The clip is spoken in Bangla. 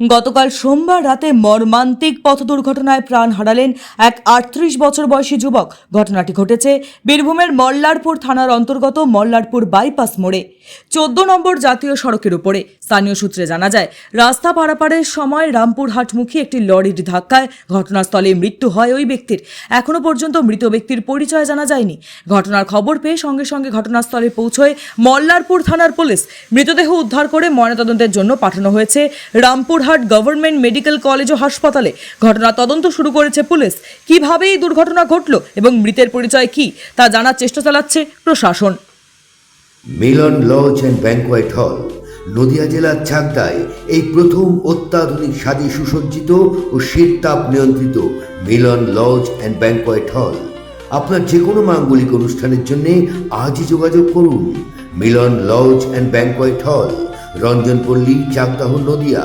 গতকাল সোমবার রাতে মর্মান্তিক পথ দুর্ঘটনায় প্রাণ হারালেন এক আটত্রিশ বছর বয়সী যুবক। ঘটনাটি ঘটেছে বীরভূমের মল্লারপুর থানার অন্তর্গত মল্লারপুর বাইপাস মোড়ে, চোদ্দ নম্বর জাতীয় সড়কের উপরে। স্থানীয় সূত্রে জানা যায়, রাস্তা পারাপারের সময় রামপুরহাটমুখী একটি লরির ধাক্কায় ঘটনাস্থলে মৃত্যু হয় ওই ব্যক্তির। এখনও পর্যন্ত মৃত ব্যক্তির পরিচয় জানা যায়নি। ঘটনার খবর পেয়ে সঙ্গে সঙ্গে ঘটনাস্থলে পৌঁছয় মল্লারপুর থানার পুলিশ। মৃতদেহ উদ্ধার করে ময়নাতদন্তের জন্য পাঠানো হয়েছে রামপুরহাট গভর্নমেন্ট মেডিকেল কলেজ ও হাসপাতালে ঘটনা তদন্ত শুরু করেছে পুলিশ। কীভাবে এই দুর্ঘটনা ঘটলো এবং মৃতের পরিচয় কি তা জানার চেষ্টা চালাচ্ছে প্রশাসন। মিলন লজ অ্যান্ড ব্যাংকোয়েট হল, নদিয়া জেলার চাকদায় এই প্রথম অত্যাধুনিক স্বাদী সুসজ্জিত ও শীততাপ নিয়ন্ত্রিত মিলন লজ অ্যান্ড ব্যাংকোয়েট হল। আপনার যে কোনো মাঙ্গলিক অনুষ্ঠানের জন্য আজই যোগাযোগ করুন। মিলন লজ অ্যান্ড ব্যাংকোয়েট হল রঞ্জনপল্লী চাকদাহ, নদিয়া